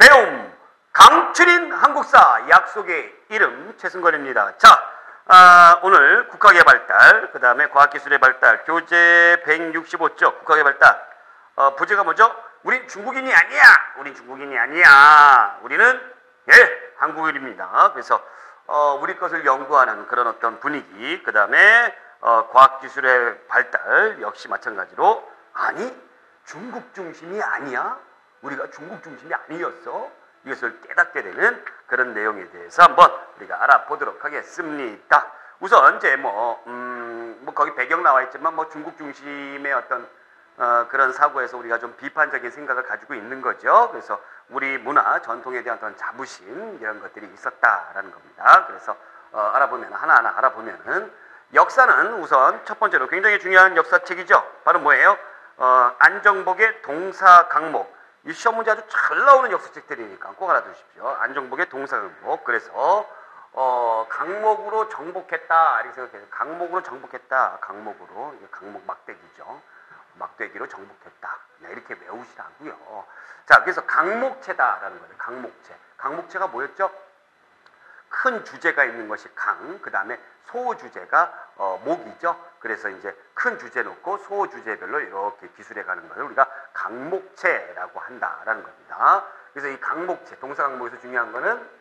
배움 강추린 한국사 약속의 이름 최승건입니다. 자, 아, 오늘 국가의 발달, 그 다음에 과학기술의 발달, 교재 165쪽 국가의 발달. 어, 부제가 뭐죠? 우린 중국인이 아니야. 우린 중국인이 아니야. 우리는 예 한국인입니다. 그래서 어, 우리 것을 연구하는 그런 어떤 분위기, 그 다음에 어, 과학기술의 발달 역시 마찬가지로 아니 중국 중심이 아니야. 우리가 중국 중심이 아니었어. 이것을 깨닫게 되는 그런 내용에 대해서 한번 우리가 알아보도록 하겠습니다. 우선 이제 뭐, 음, 뭐 거기 배경 나와 있지만 뭐 중국 중심의 어떤 어, 그런 사고에서 우리가 좀 비판적인 생각을 가지고 있는 거죠. 그래서 우리 문화 전통에 대한 어떤 자부심 이런 것들이 있었다라는 겁니다. 그래서 어, 알아보면 하나하나 알아보면은 역사는 우선 첫 번째로 굉장히 중요한 역사책이죠. 바로 뭐예요? 어, 안정복의 동사 강목. 이 시험 문제 아주 잘 나오는 역사책들이니까 꼭 알아두십시오. 안정복의 동사 강목. 그래서 어, 강목으로 정복했다 이렇게 생각해요. 강목으로 정복했다. 강목으로 강목 막대기죠. 막대기로 정복했다. 네, 이렇게 외우시라고요. 자, 그래서 강목체다라는 거예요. 강목체. 강목체가 뭐였죠? 큰 주제가 있는 것이 강, 그 다음에 소주제가 어, 목이죠. 그래서 이제 큰 주제 놓고 소주제별로 이렇게 기술해 가는 것을 우리가 강목체라고 한다라는 겁니다. 그래서 이 강목체, 동사 강목에서 중요한 거는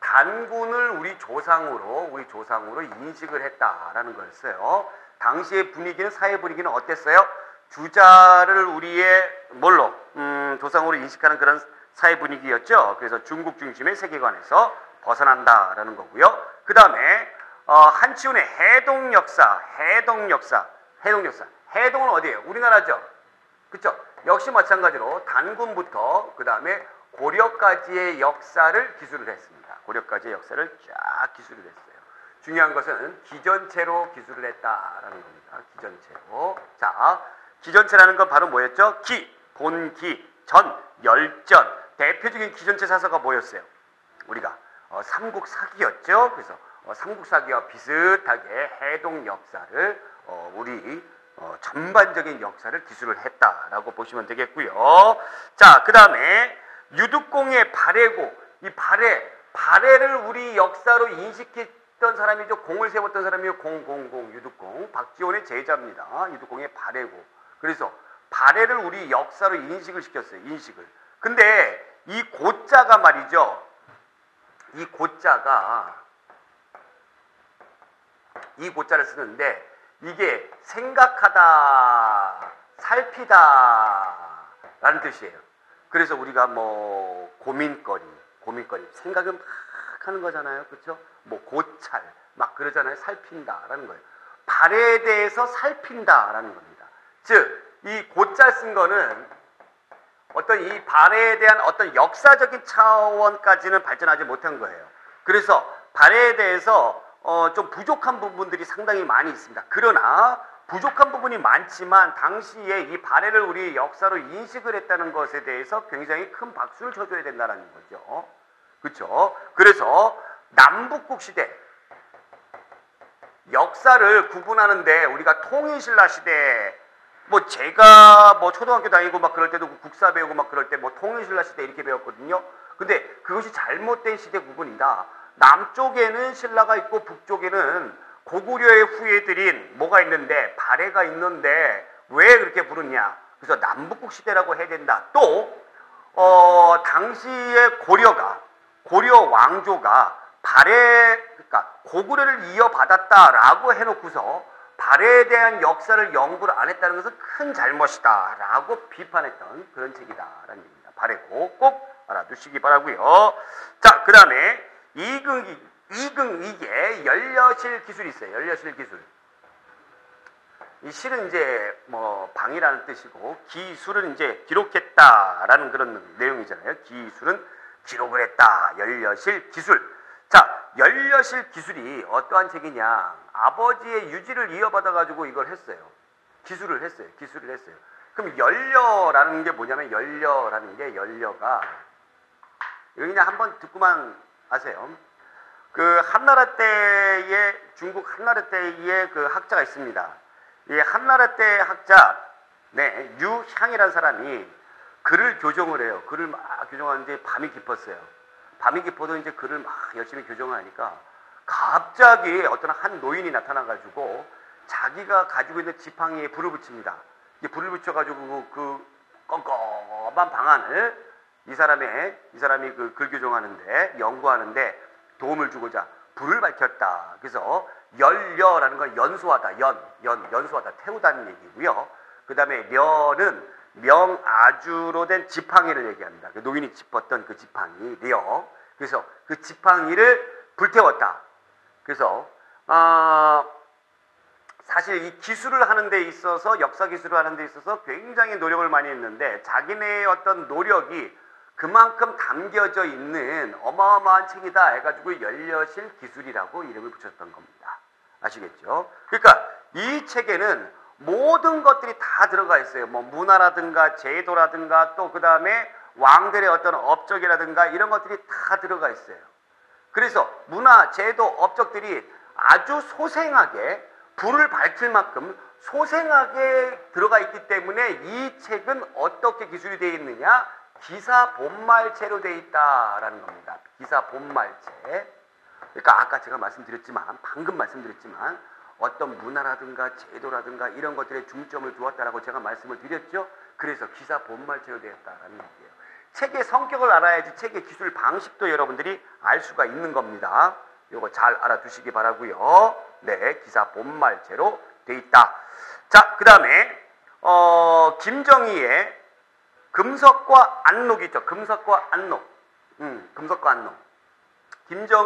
단군을 우리 조상으로 우리 조상으로 인식을 했다라는 거였어요. 당시의 분위기는 사회 분위기는 어땠어요? 주자를 우리의 뭘로 음, 조상으로 인식하는 그런 사회 분위기였죠. 그래서 중국 중심의 세계관에서 벗어난다라는 거고요. 그 다음에 어, 한치훈의 해동 역사, 해동 역사, 해동 역사. 해동은 어디예요? 우리나라죠. 그렇죠? 역시 마찬가지로 단군부터 그 다음에 고려까지의 역사를 기술을 했습니다. 고려까지의 역사를 쫙 기술을 했어요. 중요한 것은 기전체로 기술을 했다라는 겁니다. 기전체로. 자, 기전체라는 건 바로 뭐였죠? 기, 본기, 전, 열전. 대표적인 기전체 사서가 뭐였어요? 우리가 어, 삼국사기였죠. 그래서 어, 삼국사기와 비슷하게 해동 역사를 어, 우리 어, 전반적인 역사를 기술을 했다라고 보시면 되겠고요. 자, 그 다음에 유득공의 발해고 이 발해 발해를 우리 역사로 인식했던 사람이죠. 공을 세웠던 사람이요. 공공공 유득공 박지원의 제자입니다. 유득공의 발해고 그래서 발해를 우리 역사로 인식을 시켰어요. 인식을. 근데 이 고자가 말이죠. 이 고자가 이 고자를 쓰는데 이게 생각하다, 살피다 라는 뜻이에요. 그래서 우리가 뭐 고민거리, 고민거리, 생각은 막 하는 거잖아요. 그렇죠? 뭐 고찰, 막 그러잖아요. 살핀다라는 거예요. 발에 대해서 살핀다라는 겁니다. 즉, 이 고자 쓴 거는 어떤 이 발해에 대한 어떤 역사적인 차원까지는 발전하지 못한 거예요. 그래서 발해에 대해서 어, 좀 부족한 부분들이 상당히 많이 있습니다. 그러나 부족한 부분이 많지만 당시에 이 발해를 우리 역사로 인식을 했다는 것에 대해서 굉장히 큰 박수를 쳐줘야 된다는 거죠. 그렇죠? 그래서 남북국 시대 역사를 구분하는데 우리가 통일신라 시대 뭐 제가 뭐 초등학교 다니고 막 그럴 때도 국사 배우고 막 그럴 때 뭐 통일신라 시대 이렇게 배웠거든요. 근데 그것이 잘못된 시대 구분이다. 남쪽에는 신라가 있고 북쪽에는 고구려의 후예들인 뭐가 있는데 발해가 있는데 왜 그렇게 부르냐? 그래서 남북국 시대라고 해야 된다. 또 어, 당시에 고려가 고려 왕조가 발해 그러니까 고구려를 이어받았다라고 해놓고서 발해에 대한 역사를 연구를 안 했다는 것은 큰 잘못이다라고 비판했던 그런 책이다라는 얘기입니다. 발해고 꼭 알아두시기 바라고요. 자, 그 다음에 이근, 이근, 이게 연려실 기술이 있어요. 연려실 기술. 이 실은 이제 뭐 방이라는 뜻이고 기술은 이제 기록했다라는 그런 내용이잖아요. 기술은 기록을 했다. 연려실 기술. 자, 연려실 기술이 어떠한 책이냐? 아버지의 유지를 이어받아 가지고 이걸 했어요. 기술을 했어요. 기술을 했어요. 그럼 연려라는 게 뭐냐면 연려라는 게 연려가 여기 그냥 한번 듣고만 아세요? 그 한나라 때의 중국 한나라 때의 그 학자가 있습니다. 이 한나라 때 학자 네, 유향이라는 사람이 글을 교정을 해요. 글을 막 교정하는데 밤이 깊었어요. 밤이 깊어도 이제 글을 막 열심히 교정하니까 갑자기 어떤 한 노인이 나타나가지고 자기가 가지고 있는 지팡이에 불을 붙입니다. 불을 붙여가지고 그 껌껌한 방안을 이 사람의 이 사람이 그 글 교정하는데 연구하는데 도움을 주고자 불을 밝혔다. 그래서 열려라는 건 연소하다. 연, 연, 연소하다. 태우다는 얘기고요. 그 다음에 려는 명아주로 된 지팡이를 얘기합니다. 그 노인이 짚었던 그 지팡이, 려. 그래서 그 지팡이를 불태웠다. 그래서 어, 사실 이 기술을 하는 데 있어서 역사 기술을 하는 데 있어서 굉장히 노력을 많이 했는데 자기네의 어떤 노력이 그만큼 담겨져 있는 어마어마한 책이다 해가지고 열려실 기술이라고 이름을 붙였던 겁니다. 아시겠죠? 그러니까 이 책에는 모든 것들이 다 들어가 있어요. 뭐 문화라든가 제도라든가 또 그 다음에 왕들의 어떤 업적이라든가 이런 것들이 다 들어가 있어요. 그래서 문화, 제도, 업적들이 아주 소생하게 불을 밝힐 만큼 소생하게 들어가 있기 때문에 이 책은 어떻게 기술이 되어 있느냐? 기사 본말체로 되어 있다라는 겁니다. 기사 본말체. 그러니까 아까 제가 말씀드렸지만 방금 말씀드렸지만 어떤 문화라든가 제도라든가 이런 것들에 중점을 두었다라고 제가 말씀을 드렸죠. 그래서 기사 본말체로 되었다라는 얘기예요. 책의 성격을 알아야지 책의 기술 방식도 여러분들이 알 수가 있는 겁니다. 이거 잘 알아두시기 바라고요. 네, 기사 본말체로 돼 있다. 자, 그 다음에 어, 김정희의 금석과 안록이 있죠. 금석과 안록. 음, 금석과 안록. 김정희가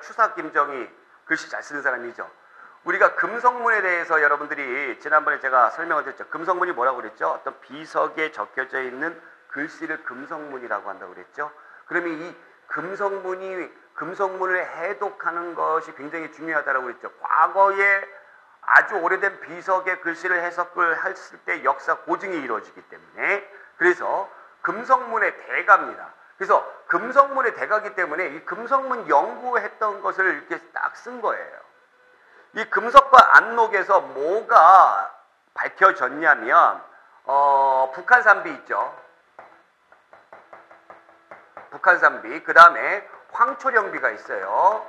추사 김정희 글씨 잘 쓰는 사람이죠. 우리가 금성문에 대해서 여러분들이 지난번에 제가 설명을 드렸죠. 금성문이 뭐라고 그랬죠? 어떤 비석에 적혀져 있는 글씨를 금성문이라고 한다고 그랬죠. 그러면 이 금성문이 금성문을 해독하는 것이 굉장히 중요하다고 그랬죠. 과거에 아주 오래된 비석의 글씨를 해석을 했을 때 역사 고증이 이루어지기 때문에 그래서 금성문의 대가입니다. 그래서 금성문의 대가기 때문에 이 금성문 연구했던 것을 이렇게 딱 쓴 거예요. 이 금석과 안록에서 뭐가 밝혀졌냐면 어, 북한산비 있죠. 북한산비 그 다음에 황초령비가 있어요.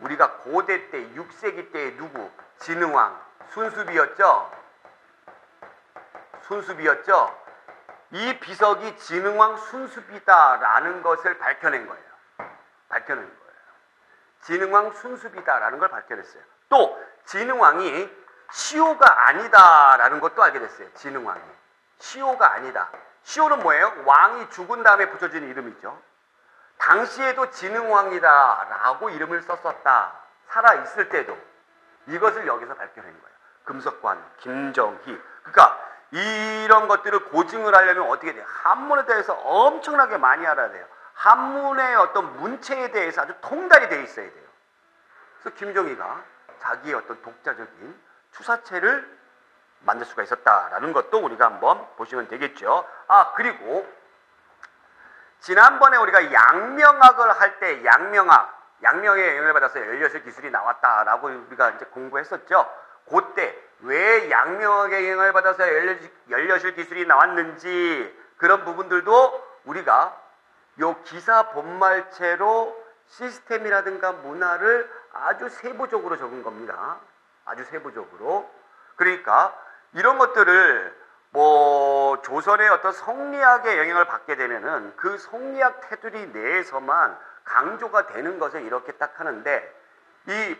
우리가 고대 때 6세기 때 누구 진흥왕 순수비였죠. 순수비였죠. 이 비석이 진흥왕 순수비다라는 것을 밝혀낸 거예요. 밝혀낸 거예요. 진흥왕 순수비다라는 걸 밝혀냈어요. 또 진흥왕이 시오가 아니다라는 것도 알게 됐어요. 진흥왕이 시오가 아니다. 시오는 뭐예요? 왕이 죽은 다음에 붙여진 이름이죠. 당시에도 진흥왕이다라고 이름을 썼었다. 살아 있을 때도 이것을 여기서 밝혀낸 거예요. 금석관, 김정희. 그러니까 이런 것들을 고증을 하려면 어떻게 돼요? 한문에 대해서 엄청나게 많이 알아야 돼요. 한문의 어떤 문체에 대해서 아주 통달이 돼 있어야 돼요. 그래서 김정희가 자기의 어떤 독자적인 추사체를 만들 수가 있었다라는 것도 우리가 한번 보시면 되겠죠. 아, 그리고 지난번에 우리가 양명학을 할 때 양명학, 양명의 영향을 받아서 열려실 기술이 나왔다라고 우리가 이제 공부했었죠. 그때 왜 양명학의 영향을 받아서 열려실 기술이 나왔는지 그런 부분들도 우리가 요 기사 본말체로 시스템이라든가 문화를 아주 세부적으로 적은 겁니다. 아주 세부적으로. 그러니까 이런 것들을 뭐 조선의 어떤 성리학의 영향을 받게 되면은 그 성리학 테두리 내에서만 강조가 되는 것을 이렇게 딱 하는데 이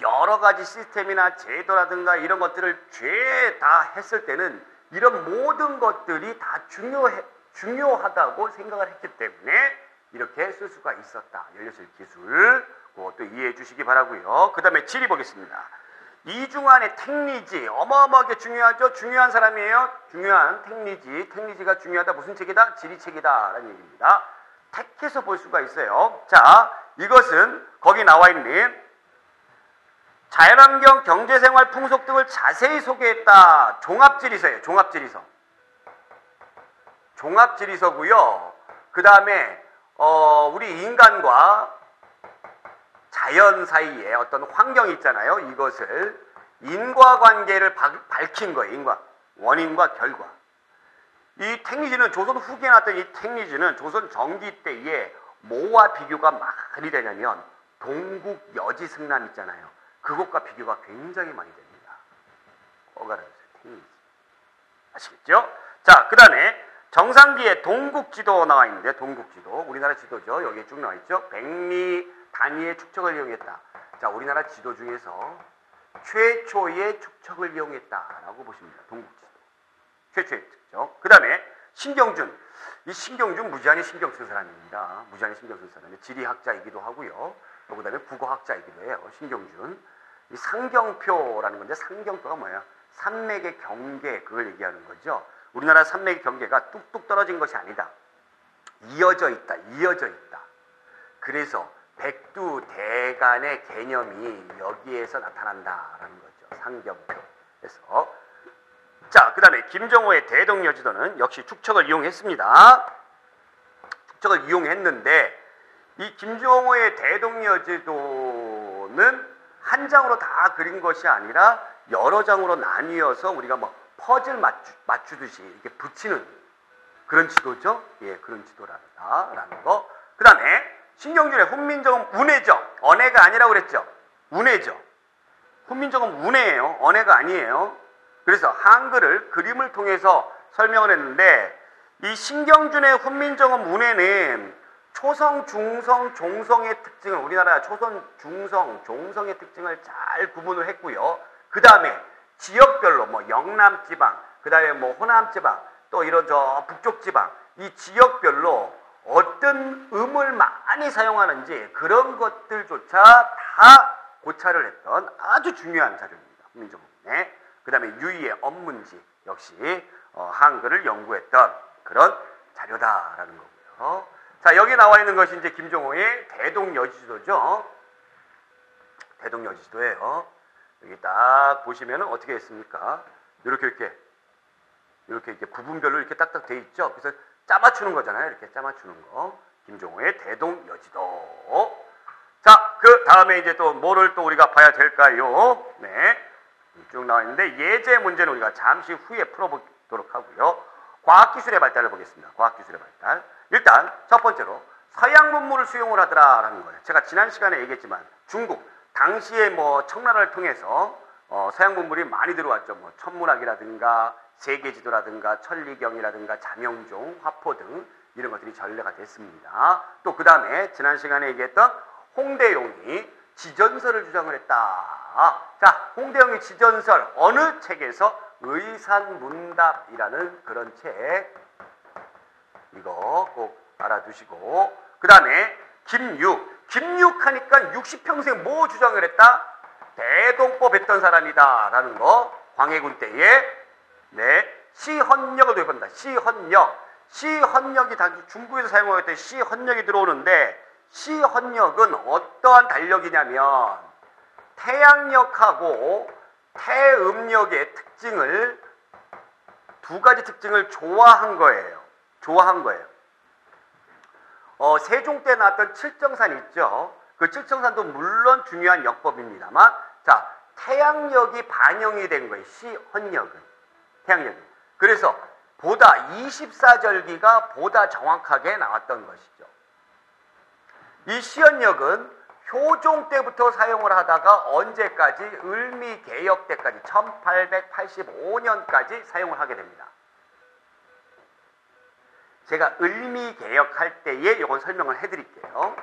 여러 가지 시스템이나 제도라든가 이런 것들을 죄 다 했을 때는 이런 모든 것들이 다 중요해, 중요하다고 생각을 했기 때문에 이렇게 쓸 수가 있었다. 열려실 기술 그것도 이해해 주시기 바라고요. 그 다음에 질의 보겠습니다. 이중환의 택리지 어마어마하게 중요하죠. 중요한 사람이에요. 중요한 택리지. 택리지가 중요하다. 무슨 책이다? 지리책이다. 라는 얘기입니다. 택해서 볼 수가 있어요. 자, 이것은 거기 나와 있는 자연환경, 경제생활, 풍속 등을 자세히 소개했다. 종합지리서예요. 종합지리서. 종합지리서고요. 그 다음에 어, 우리 인간과 자연 사이에 어떤 환경이 있잖아요. 이것을 인과관계를 밝힌 거예요. 인과 원인과 결과. 이 택리지는 조선 후기에 나왔던 이 택리지는 조선 정기 때에 뭐와 비교가 많이 되냐면 동국 여지승남 있잖아요. 그것과 비교가 굉장히 많이 됩니다. 꼭 알아두세요. 택리지. 아시겠죠? 자, 그 다음에 정상기에 동국지도 나와 있는데 동국지도 우리나라 지도죠. 여기에 쭉 나와 있죠. 백리 단위의 축척을 이용했다. 자, 우리나라 지도 중에서 최초의 축척을 이용했다라고 보십니다. 동국지도. 최초의 축척. 그 다음에 신경준. 이 신경준 무지한히 신경 쓴 사람입니다. 무지한히 신경 쓴 사람이 지리학자이기도 하고요. 그 다음에 국어학자이기도 해요. 신경준. 이 상경표라는 건데 상경표가 뭐예요? 산맥의 경계 그걸 얘기하는 거죠. 우리나라 산맥의 경계가 뚝뚝 떨어진 것이 아니다. 이어져 있다. 이어져 있다. 그래서 백두 대간의 개념이 여기에서 나타난다라는 거죠. 상경표에서. 자, 그 다음에 김정호의 대동여지도는 역시 축척을 이용했습니다. 축척을 이용했는데 이 김정호의 대동여지도는 한 장으로 다 그린 것이 아니라 여러 장으로 나뉘어서 우리가 뭐 퍼즐 맞추, 맞추듯이 이렇게 붙이는 그런 지도죠. 예, 그런 지도라는 거. 그 다음에 신경준의 훈민정음 운해죠. 언해가 아니라고 그랬죠. 운해죠. 훈민정음 운해예요. 언해가 아니에요. 그래서 한글을 그림을 통해서 설명을 했는데 이 신경준의 훈민정음 운해는 초성, 중성, 종성의 특징을 우리나라 초선, 중성, 종성의 특징을 잘 구분을 했고요. 그 다음에 지역별로 뭐 영남 지방, 그 다음에 뭐 호남 지방, 또 이런 저 북쪽 지방 이 지역별로 어떤 음을 많이 사용하는지 그런 것들조차 다 고찰을 했던 아주 중요한 자료입니다. 민정문에. 그 다음에 유의의 업문지 역시 어, 한글을 연구했던 그런 자료다라는 거고요. 자 여기 나와 있는 것이 이제 김종호의 대동여지도죠. 대동여지도예요. 여기 딱 보시면 어떻게 했습니까? 이렇게 이렇게 이렇게 이렇게 부분별로 이렇게 딱딱 돼 있죠. 그래서 짜 맞추는 거잖아요. 이렇게 짜 맞추는 거. 김종호의 대동여지도. 자, 그 다음에 이제 또 뭐를 또 우리가 봐야 될까요? 네. 쭉 나와 있는데 예제 문제는 우리가 잠시 후에 풀어보도록 하고요. 과학기술의 발달을 보겠습니다. 과학기술의 발달. 일단 첫 번째로 서양 문물을 수용을 하더라라는 거예요. 제가 지난 시간에 얘기했지만 중국 당시에 뭐 청나라를 통해서 어, 서양 문물이 많이 들어왔죠. 뭐 천문학이라든가 세계지도라든가 천리경이라든가 자명종, 화포 등 이런 것들이 전래가 됐습니다. 또 그 다음에 지난 시간에 얘기했던 홍대용이 지전설을 주장을 했다. 자, 홍대용의 지전설 어느 책에서 의산문답이라는 그런 책. 이거 꼭 알아두시고. 그 다음에 김육 김육 하니까 60평생 뭐 주장을 했다? 대동법 했던 사람이다 라는 거 광해군 때에. 네 시헌역을 도입한다. 시헌역 시헌역이 당시 중국에서 사용하였던 시헌역이 들어오는데 시헌역은 어떠한 달력이냐면 태양역하고 태음역의 특징을 두 가지 특징을 조화한 거예요. 조화한 거예요. 어, 세종 때 나왔던 칠정산 있죠. 그 칠정산도 물론 중요한 역법입니다만 자 태양역이 반영이 된 거예요. 시헌역은 태양역이. 그래서 보다 24절기가 보다 정확하게 나왔던 것이죠. 이 시연역은 효종 때부터 사용을 하다가 언제까지 을미 개혁 때까지 1885년까지 사용을 하게 됩니다. 제가 을미 개혁할 때에 이건 설명을 해드릴게요.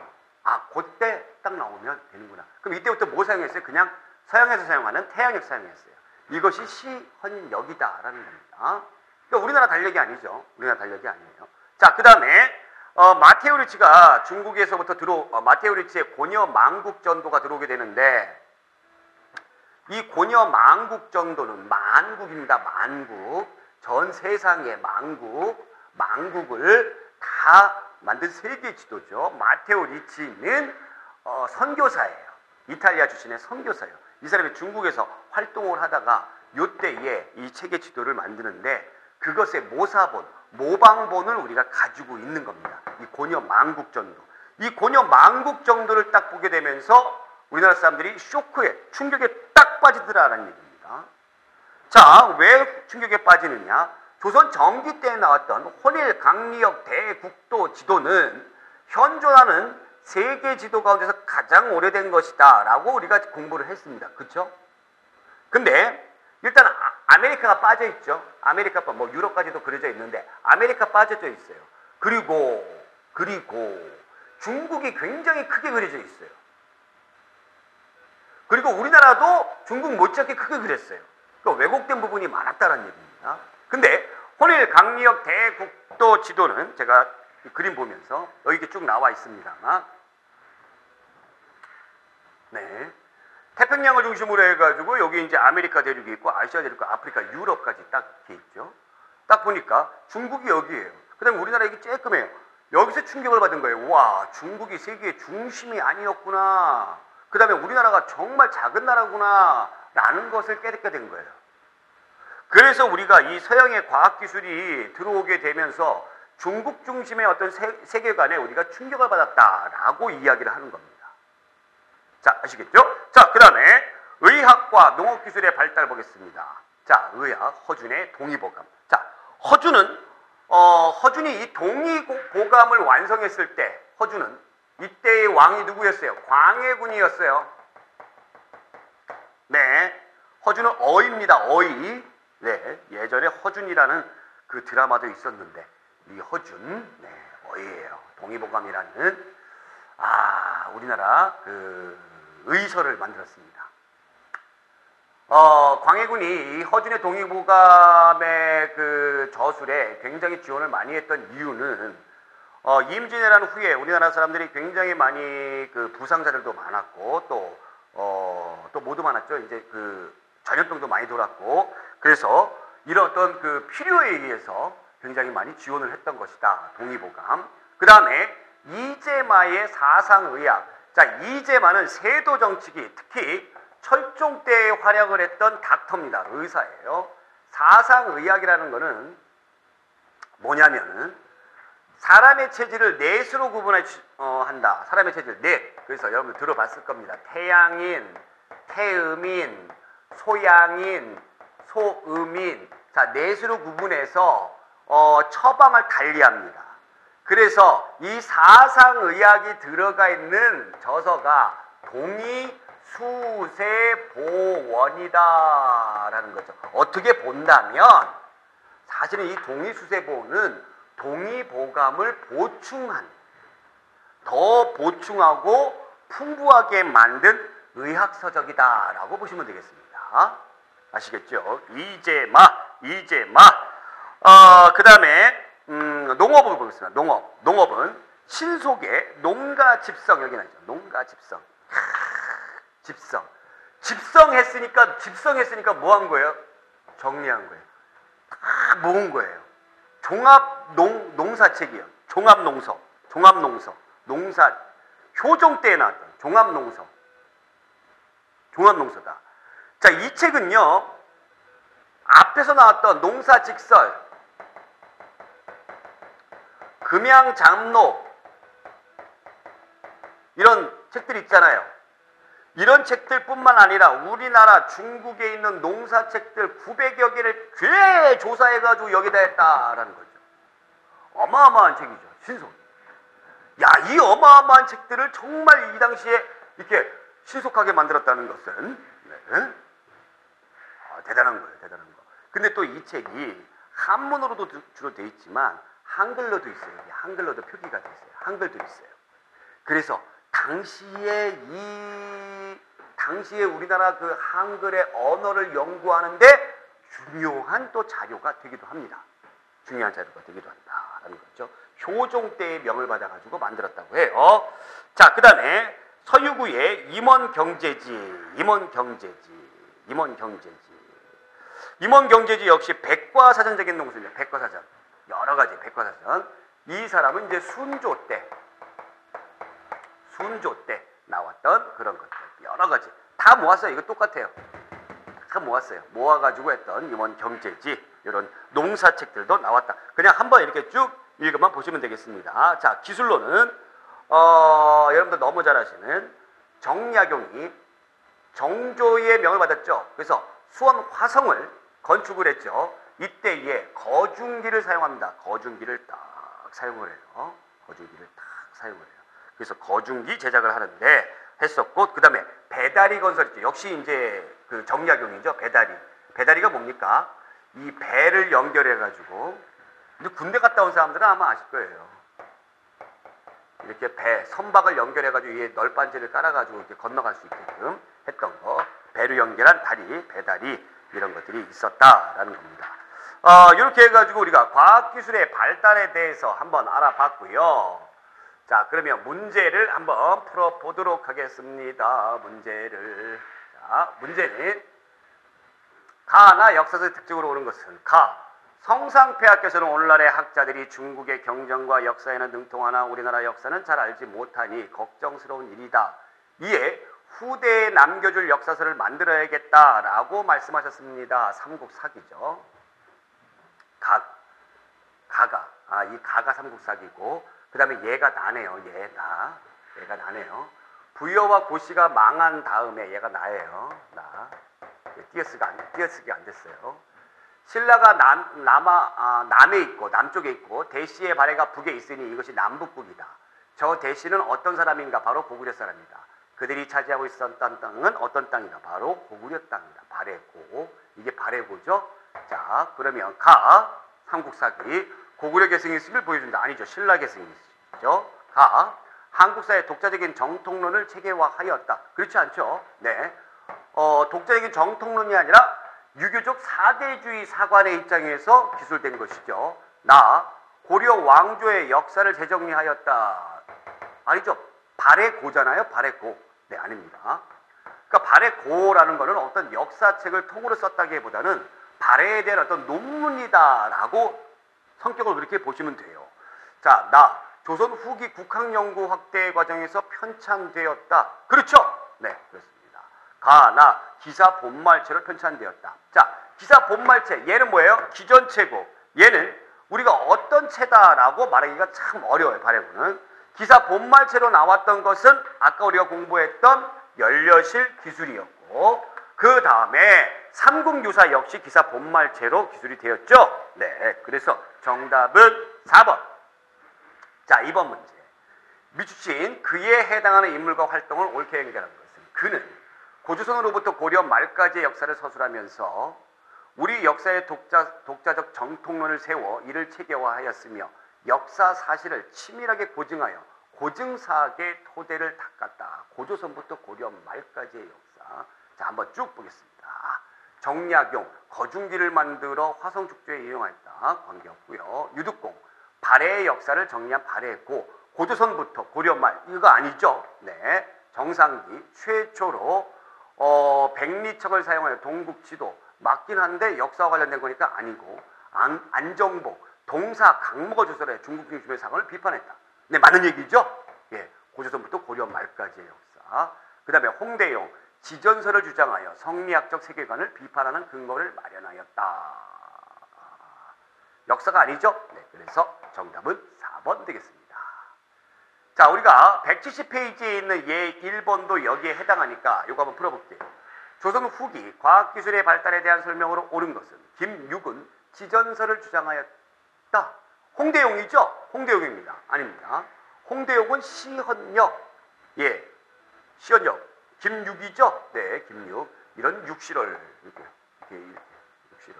아, 그때 딱 나오면 되는구나. 그럼 이때부터 뭐 사용했어요? 그냥 서양에서 사용하는 태양역 사용했어요. 이것이 시헌역이다라는 겁니다. 그러니까 우리나라 달력이 아니죠. 우리나라 달력이 아니에요. 자, 그 다음에 어, 마테오 리치가 중국에서부터 들어 어, 마테오 리치의 고녀 망국 전도가 들어오게 되는데 이 고녀 망국 전도는 만국입니다. 만국 전 세상의 만국 망국을 다 만든 세계 지도죠. 마테오 리치는 어, 선교사예요. 이탈리아 출신의 선교사예요. 이 사람이 중국에서 활동을 하다가 요때에 이 체계 지도를 만드는데 그것의 모사본, 모방본을 우리가 가지고 있는 겁니다. 이 고녀 망국 전도. 이 고녀 망국 정도를 딱 보게 되면서 우리나라 사람들이 쇼크에, 충격에 딱 빠지더라라는 얘기입니다. 자, 왜 충격에 빠지느냐? 조선 정기 때 나왔던 혼일 강리역 대국도 지도는 현존하는 세계 지도 가운데서 가장 오래된 것이다 라고 우리가 공부를 했습니다. 그렇죠? 근데 일단 아, 메리카가 빠져 있죠. 아메리카 뭐 유럽까지도 그려져 있는데 아메리카 빠져져 있어요. 그리고 그리고 중국이 굉장히 크게 그려져 있어요. 그리고 우리나라도 중국 못지않게 크게 그렸어요. 그러니까 왜곡된 부분이 많았다는 얘기입니다. 근데 혼일 강리역 대국도 지도는 제가 그림 보면서 여기 쭉 나와 있습니다. 네. 태평양을 중심으로 해가지고 여기 이제 아메리카 대륙이 있고 아시아 대륙과 아프리카, 유럽까지 딱 이렇게 있죠. 딱 보니까 중국이 여기에요. 그 다음에 우리나라 이게 쬐끔해요. 여기서 충격을 받은 거예요. 와, 중국이 세계의 중심이 아니었구나. 그 다음에 우리나라가 정말 작은 나라구나. 라는 것을 깨닫게 된 거예요. 그래서 우리가 이 서양의 과학기술이 들어오게 되면서 중국 중심의 어떤 세, 계관에 우리가 충격을 받았다라고 이야기를 하는 겁니다. 자, 아시겠죠? 자, 그 다음에 의학과 농업기술의 발달 보겠습니다. 자, 의학, 허준의 동의보감. 자, 허준은, 어, 허준이 이 동의보감을 완성했을 때, 허준은 이때의 왕이 누구였어요? 광해군이었어요. 네. 허준은 어입니다. 어이. 네. 예전에 허준이라는 그 드라마도 있었는데, 이 허준, 네. 어이예요. 동의보감이라는, 아, 우리나라 그 의서를 만들었습니다. 어, 광해군이 허준의 동의보감의 그 저술에 굉장히 지원을 많이 했던 이유는 어, 임진왜란 후에 우리나라 사람들이 굉장히 많이 그 부상자들도 많았고 또, 어, 또 모두 많았죠. 이제 그 전염병도 많이 돌았고 그래서 이런 어떤 그 필요에 의해서 굉장히 많이 지원을 했던 것이다. 동의보감. 그 다음에 이재마의 사상의학. 자, 이재마는 세도 정치기, 특히 철종 때 활약을 했던 닥터입니다. 의사예요. 사상의학이라는 것은 뭐냐면은 사람의 체질을 넷으로 구분해 어, 한다. 사람의 체질 넷. 그래서 여러분 들어봤을 겁니다. 태양인, 태음인, 소양인, 소음인. 자, 넷으로 구분해서 어, 처방을 달리합니다. 그래서 이 사상의학이 들어가 있는 저서가 동의 수세보원이다라는 거죠. 어떻게 본다면 사실은 이 동의 수세보는 동의보감을 보충한 더 보충하고 풍부하게 만든 의학서적이다라고 보시면 되겠습니다. 아시겠죠? 이제마, 이제마. 어, 그 다음에 음, 농업을 보겠습니다. 농업. 농업은 신속의 농가 집성 여기 나죠. 농가 집성. 집성. 집성했으니까 집성했으니까 뭐 한 거예요? 정리한 거예요. 다 모은 거예요. 종합 농 농사책이요. 종합 농서. 종합 농서. 농사 효종 때에 나왔던 종합 농서. 종합 농서다. 자, 이 책은요. 앞에서 나왔던 농사 직설 금양 장로 이런 책들이 있잖아요. 이런 책들뿐만 아니라 우리나라 중국에 있는 농사책들 900여 개를 죄 조사해가지고 여기다 했다라는 거죠. 어마어마한 책이죠. 신속. 야, 이 어마어마한 책들을 정말 이 당시에 이렇게 신속하게 만들었다는 것은 네. 아, 대단한 거예요. 대단한 거. 근데 또 이 책이 한문으로도 주로 돼 있지만 한글로도 있어요. 한글로도 표기가 돼 있어요. 한글도 있어요. 그래서 당시에 이 당시에 우리나라 그 한글의 언어를 연구하는데 중요한 또 자료가 되기도 합니다. 중요한 자료가 되기도 한다라는 거죠. 효종 때의 명을 받아가지고 만들었다고 해요. 자, 그 다음에 서유구의 임원경제지, 임원경제지, 임원경제지. 임원경제지 역시 백과사전적인 농수입니다. 백과사전. 여러 가지 백과사전. 이 사람은 이제 순조 때, 순조 때 나왔던 그런 것들. 여러 가지. 다 모았어요. 이거 똑같아요. 다 모았어요. 모아가지고 했던 임원 경제지, 이런 농사책들도 나왔다. 그냥 한번 이렇게 쭉 읽어만 보시면 되겠습니다. 자, 기술로는, 어, 여러분들 너무 잘 아시는 정약용이 정조의 명을 받았죠. 그래서 수원 화성을 건축을 했죠. 이때에 거중기를 사용합니다. 거중기를 딱 사용을 해요. 거중기를 딱 사용을 해요. 그래서 거중기 제작을 하는데 했었고 그 다음에 배다리 건설 있죠. 역시 이제 그 정약용이죠. 배다리. 배다리가 뭡니까? 이 배를 연결해 가지고 근데 군대 갔다 온 사람들은 아마 아실 거예요. 이렇게 배 선박을 연결해 가지고 위에 널빤지를 깔아 가지고 이렇게 건너갈 수 있게끔 했던 거. 배로 연결한 다리, 배다리 이런 것들이 있었다라는 겁니다. 어, 이렇게 해가지고 우리가 과학기술의 발달에 대해서 한번 알아봤고요. 자, 그러면 문제를 한번 풀어보도록 하겠습니다. 문제를. 자, 문제는 가나 역사적 특징으로 오는 것은 가. 성상폐하께서는 오늘날의 학자들이 중국의 경전과 역사에는 능통하나 우리나라 역사는 잘 알지 못하니 걱정스러운 일이다. 이에 후대에 남겨줄 역사서를 만들어야겠다라고 말씀하셨습니다. 삼국사기죠. 각, 가가, 아, 이 가가 삼국사기고, 그 다음에 얘가 나네요. 얘, 나. 얘가 나네요. 부여와 고시가 망한 다음에 얘가 나예요. 나. 띄어쓰기가 안, 띄어쓰기가 안 됐어요. 신라가 남, 남아, 아, 남에 있고, 남쪽에 있고, 대시의 발해가 북에 있으니 이것이 남북국이다. 저 대시는 어떤 사람인가? 바로 고구려 사람이다. 그들이 차지하고 있었던 땅은 어떤 땅이다? 바로 고구려 땅이다. 발해고. 이게 발해고죠? 자, 그러면 가, 삼국사기, 고구려 있음을 보여준다. 아니죠. 신라 있죠. 가, 한국사의 독자적인 정통론을 체계화하였다. 그렇지 않죠? 네. 어, 독자적인 정통론이 아니라 유교적 사대주의 사관의 입장에서 기술된 것이죠. 나, 고려 왕조의 역사를 재정리하였다. 아니죠. 발의 고잖아요. 발의 고. 네, 아닙니다. 그러니까 발의 고라는 것은 어떤 역사책을 통으로 썼다기보다는 발해에 대한 어떤 논문이다라고 성격을 그렇게 보시면 돼요. 자, 나 조선 후기 국학 연구 확대 과정에서 편찬되었다. 그렇죠? 네, 그렇습니다. 가, 나 기사 본말체로 편찬되었다. 자, 기사 본말체 얘는 뭐예요? 기존체고 얘는 우리가 어떤 체다라고 말하기가 참 어려워요. 발해고는 기사 본말체로 나왔던 것은 아까 우리가 공부했던 연려실 기술이었고 그 다음에 삼국유사 역시 기사 본말체로 기술이 되었죠. 네, 그래서 정답은 4번. 자, 2번 문제. 미주신 그에 해당하는 인물과 활동을 옳게 연결한 것은 그는 고조선으로부터 고려 말까지의 역사를 서술하면서 우리 역사의 독자, 독자적 정통론을 세워 이를 체계화하였으며 역사 사실을 치밀하게 고증하여 고증사학의 토대를 닦았다. 고조선부터 고려 말까지의 역사. 자, 한번 쭉 보겠습니다. 정약용, 거중기를 만들어 화성축조에 이용했다. 관계없고요. 유득공, 발해의 역사를 정리한 발해고 고조선부터 고려 말 이거 아니죠? 네. 정상기 최초로 어, 백리척을 사용하여 동국지도 맞긴 한데 역사와 관련된 거니까 아니고 안, 안정복 동사 강목을 조설해 중국 중심의 상을 비판했다. 네, 맞는 얘기죠? 예, 고조선부터 고려 말까지의 역사. 그 다음에 홍대용 지전설을 주장하여 성리학적 세계관을 비판하는 근거를 마련하였다. 역사가 아니죠? 네, 그래서 정답은 4번 되겠습니다. 자, 우리가 170페이지에 있는 예 1번도 여기에 해당하니까 이거 한번 풀어볼게요. 조선 후기 과학기술의 발달에 대한 설명으로 옳은 것은 김육은 지전설을 주장하였다. 홍대용이죠? 홍대용입니다. 아닙니다. 홍대용은 시헌역. 예. 시헌역. 김육이죠? 네, 김육. 이런 육실을 이렇게, 이렇게, 이렇게 육실을.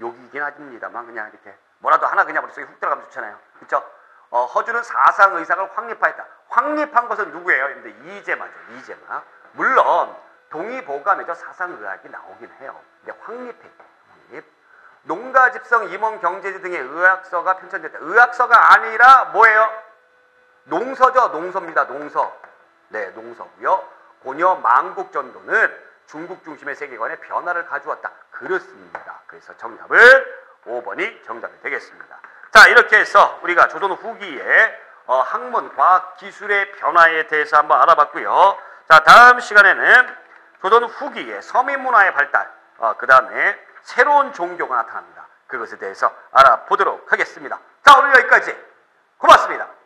욕이긴 하십니다만 그냥 이렇게 뭐라도 하나 그냥 머릿속에 훅 들어가면 좋잖아요. 그렇죠? 어, 허주는 사상 의상을 확립하였다. 확립한 것은 누구예요? 근데 이재마죠. 이재마. 물론 동의보감에서 사상의학이 나오긴 해요. 근데 확립했다. 확립. 농가집성, 임원, 경제지 등의 의학서가 편찬됐다. 의학서가 아니라 뭐예요? 농서죠. 농서입니다. 농서. 네, 농서고요. 고려 망국 전도는 중국 중심의 세계관에 변화를 가져왔다. 그렇습니다. 그래서 정답은 5번이 정답이 되겠습니다. 자, 이렇게 해서 우리가 조선 후기에 어, 학문, 과학, 기술의 변화에 대해서 한번 알아봤고요. 자, 다음 시간에는 조선 후기에 서민 문화의 발달, 어, 그 다음에 새로운 종교가 나타납니다. 그것에 대해서 알아보도록 하겠습니다. 자, 오늘 여기까지. 고맙습니다.